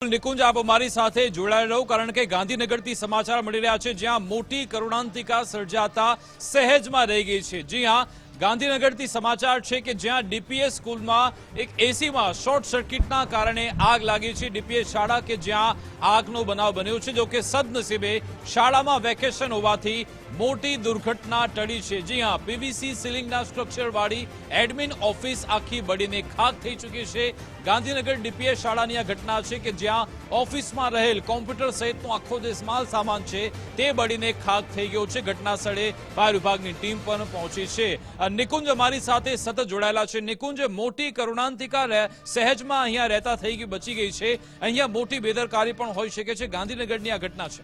નિકુંજ, આપ અમારી સાથે જોડાયેલ રહો, કારણ કે ગાંધીનગરથી સમાચાર મળી રહ્યા છે, જ્યાં મોટી કરુણાંતિકા સર્જાતા સહેજમાં રહી ગઈ છે. જી હા ગાંધીનગરથી સમાચાર છે કે જ્યાં ડીપીએસ સ્કૂલમાં એક એસીમાં શોર્ટ સર્કિટના કારણે આગ લાગી છે. ડીપીએસ શાળા કે જ્યાં આગનો બનાવ બન્યો છે, જો કે સદનસીબે શાળામાં વેકેશન હોવાથી મોટી દુર્ઘટના ટળી છે. જી હા, પીવીસી સીલિંગના સ્ટ્રક્ચરવાળી એડમિન ઓફિસ આખી બળીને ખાક થઈ ચૂકી છે. ગાંધીનગર ડીપીએસ શાળાની આ ઘટના છે કે જ્યાં ઓફિસમાં રહેલ કોમ્પ્યુટર સહિતનો આખો જે સ્માલ સામાન છે, તે બળીને ખાક થઈ ગયો છે. ઘટના સ્થળે ફાયર વિભાગની ટીમ પણ પહોંચી છે. નિકુંજ અમારી સાથે સતત જોડાયેલા છે. નિકુંજ, મોટી કરુણાંતિકા સહેજમાં અહીંયા રહેતા થઈ ગઈ બચી ગઈ છે. અહીંયા મોટી બેદરકારી પણ હોઈ શકે છે. ગાંધીનગરની આ ઘટના છે.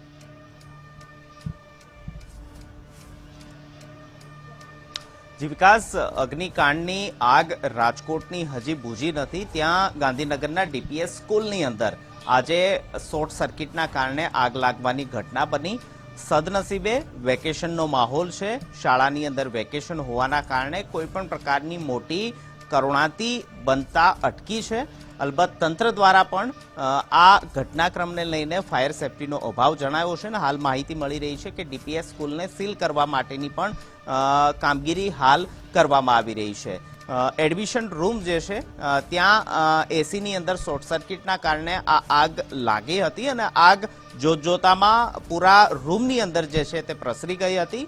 જી, વિકાસ, અગ્નિકાંડની આગ રાજકોટની હજી બુઝી નથી. ત્યાં ગાંધીનગરના ડીપીએસ સ્કૂલની અંદર આજે શોર્ટ સર્કિટના કારણે આગ લાગવાની ઘટના બની. સદનસીબે વેકેશનનો માહોલ છે. શાળાની અંદર વેકેશન હોવાના કારણે કોઈ પણ પ્રકારની મોટી કરુણાતી બનતા અટકી છે. અલબત્ત તંત્ર દ્વારા પણ આ ઘટનાક્રમને લઈને ફાયર સેફટીનો અભાવ જણાયો છે અને હાલ માહિતી મળી રહી છે કે ડીપીએસ સ્કૂલને સીલ કરવા માટેની પણ કામગીરી હાલ કરવામાં આવી રહી છે. એડમિશન રૂમ જે છે ત્યાં એસીની અંદર શોર્ટ સર્કિટના કારણે આ આગ લાગી હતી અને આગ જોત જોતામાં પૂરા રૂમની અંદર જે છે તે પ્રસરી ગઈ હતી.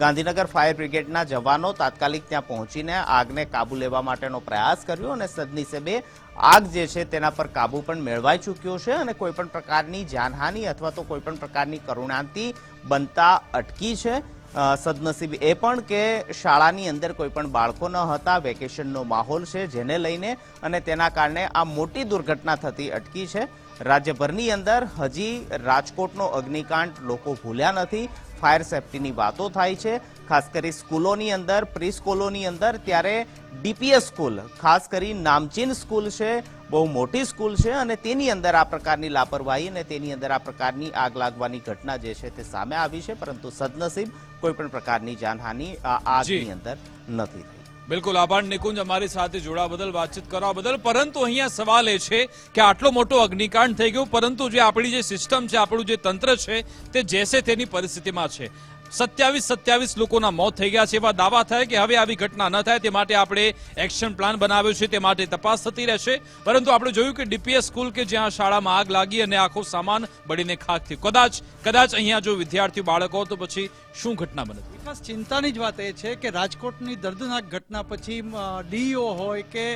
ગાંધીનગર ફાયર બ્રિગેડના જવાનો તાત્કાલિક ત્યાં પહોંચીને આગને કાબુ લેવા માટેનો પ્રયાસ કર્યો અને સદનસીબે આગ જે છે તેના પર કાબુ પણ મેળવાઈ ચૂક્યો છે અને કોઈપણ પ્રકારની જાનહાનિ અથવા તો કોઈપણ પ્રકારની કરુણાંતિ બનતા અટકી છે. સદનસીબ એ પણ કે શાળાની અંદર કોઈ પણ બાળકો ન હતા, વેકેશનનો માહોલ છે જેને લઈને અને તેના કારણે આ મોટી દુર્ઘટના થતી અટકી છે. રાજ્યભરની અંદર હજી રાજકોટનો અગ્નિકાંડ લોકો ભૂલ્યા નથી, ફાયર સેફટીની વાતો થાય છે. ખાસ કરી સ્કૂલોની અંદર પ્રી સ્કૂલોની અંદર, ત્યારે ડીપીએસ સ્કૂલ, ખાસ કરી નામચીન સ્કૂલ છે. બહુ મોટી સ્કૂલ છે અને તેની અંદર આ પ્રકારની લાપરવાહી અને તેની અંદર આ પ્રકારની આગ લાગવાની ઘટના જે છે તે સામે આવી છે પરંતુ સદનસીબ કોઈ પણ પ્રકારની જાનહાનિ આગની અંદર નથી થઈ. બિલકુલ આભાર નિકુંજ અમારી સાથે જોડાવા બદલ વાતચીત કરવા બદલ. પરંતુ અહીંયા સવાલ એ છે કે આટલો મોટો અગ્નિકાંડ થઈ ગયો પરંતુ જે આપણી જે સિસ્ટમ છે આપણું જે તંત્ર છે તે જેસે તેની પરિસ્થિતિમાં છે. સત્યાવીસ સત્યાવીસ લોકોના મોત થઈ ગયા છે એવા દાવા થાય કે હવે આવી ઘટના ન થાય. તે માટે આપણે એક્શન પ્લાન બનાવ્યો છે, તે માટે તપાસ થતી રહેશે. પરંતુ આપણે જોયું કે ડીપીએસ સ્કૂલ કે જ્યાં શાળામાં આગ લાગી અને આખો સામાન બળીને ખાક થયું. કદાચ કદાચ અહીંયા જો વિદ્યાર્થીઓ બાળકો તો પછી શું ઘટના બને? ખાસ ચિંતાની જ વાત એ છે કે રાજકોટની દર્દનાક ઘટના પછી ડીઓ હોય કે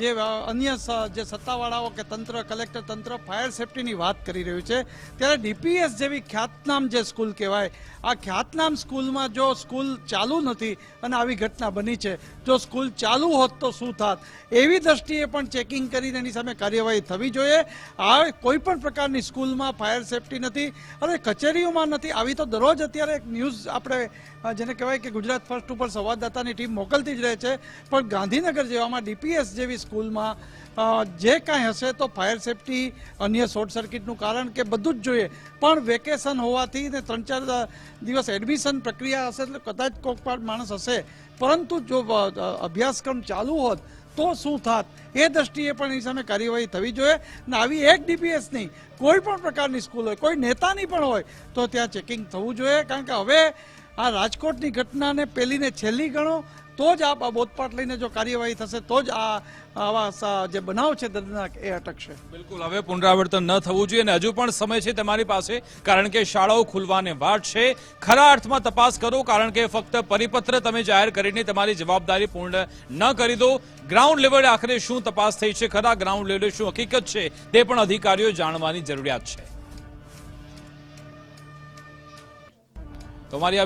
જે અન્ય જે સત્તાવાળાઓ કે તંત્ર, કલેક્ટર તંત્ર ફાયર સેફટીની વાત કરી રહ્યું છે. ત્યારે ડીપીએસ જેવી ખ્યાતનામ જે સ્કૂલ કહેવાય, આ ખ્યાતનામ સ્કૂલમાં જો સ્કૂલ ચાલુ નથી અને આવી ઘટના બની છે જો સ્કૂલ ચાલુ હોત તો શું થાત? એવી દ્રષ્ટિએ પણ ચેકિંગ કરીને એની સામે કાર્યવાહી થવી જોઈએ. આ કોઈ પણ પ્રકારની સ્કૂલમાં ફાયર સેફટી નથી અને કચેરીઓમાં નથી. આવી તો દરરોજ અત્યારે એક ન્યૂઝ આપણે જેને કહેવાય કે ગુજરાત ફર્સ્ટ ઉપર સંવાદદાતાની ટીમ મોકલતી જ રહે છે. પણ ગાંધીનગર જેવામાં ડીપીએસ જેવી સ્કૂલમાં જે કાંઈ હશે તો ફાયર સેફટી અન્ય શોર્ટ સર્કિટનું કારણ કે બધું જ જોઈએ. પણ વેકેશન હોવાથી ને ત્રણ ચાર અ, દિવસ એડમિશન પ્રક્રિયા હશે એટલે કદાચ કોઈક પણ માણસ હશે. પરંતુ જો અભ્યાસક્રમ ચાલુ હોત, તો શું થાત? એ દ્રષ્ટિએ પણ એની સામે કાર્યવાહી થવી જોઈએ. ને આવી એક ડીપીએસ નહીં કોઈ પણ પ્રકારની સ્કૂલ હોય, કોઈ નેતાની પણ હોય, તો ત્યાં ચેકિંગ થવું જોઈએ. કારણ કે હવે આ રાજકોટની ઘટનાને પહેલીને છેલ્લી ગણો, તો જ આ બોધપાઠ લઈને જો કાર્યવાહી થશે, તો જ આ જે બનાવ છે દર્દનાક, એ અટકશે. બિલકુલ, હવે પુનરાવર્તન ન થવું જોઈએ અને હજુ પણ સમય છે તમારી પાસે, કારણ કે શાળાઓ ખુલવાને વાત છે. ખરા અર્થમાં તપાસ કરો, કારણ કે ફક્ત પરિપત્ર તમે જાહેર કરીને તમારી જવાબદારી પૂર્ણ ન કરી દો. ગ્રાઉન્ડ લેવલે આખરે શું તપાસ થઈ છે? ખરા ગ્રાઉન્ડ લેવલે શું હકીકત છે? તે પણ અધિકારીઓ જાણવાની જરૂરિયાત છે. તમારી